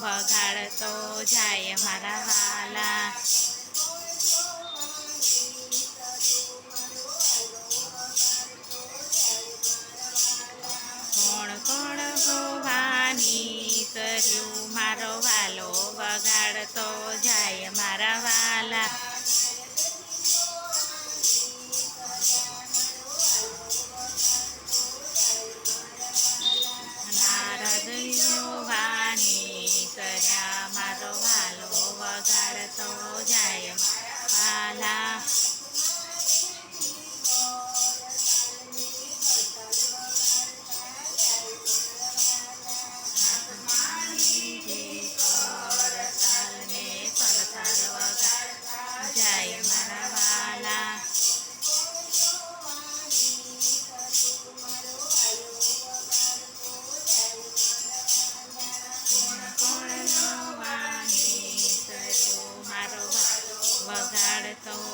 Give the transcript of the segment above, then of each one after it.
ભગાડતો જાય મારા હાલા. કોણ કોણ ભવાની કર્યું મારો વાલો? વગાડતો જાય મારા વાલા Então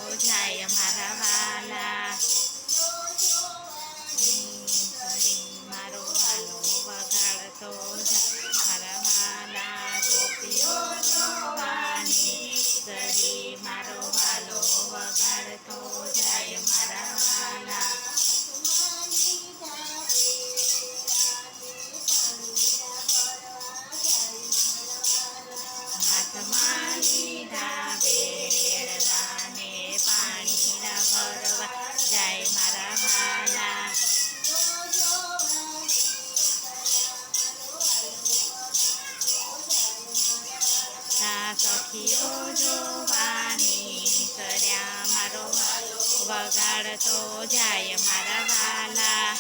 આખીઓ જોવાની કર્યા મારો વગાડતો જાય મારા વાલા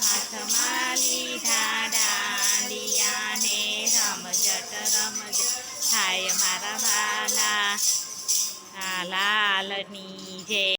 હાથમાં લીધા દાંડિયાને રમજટ રમજ થાય મારા વાલા લાલની જય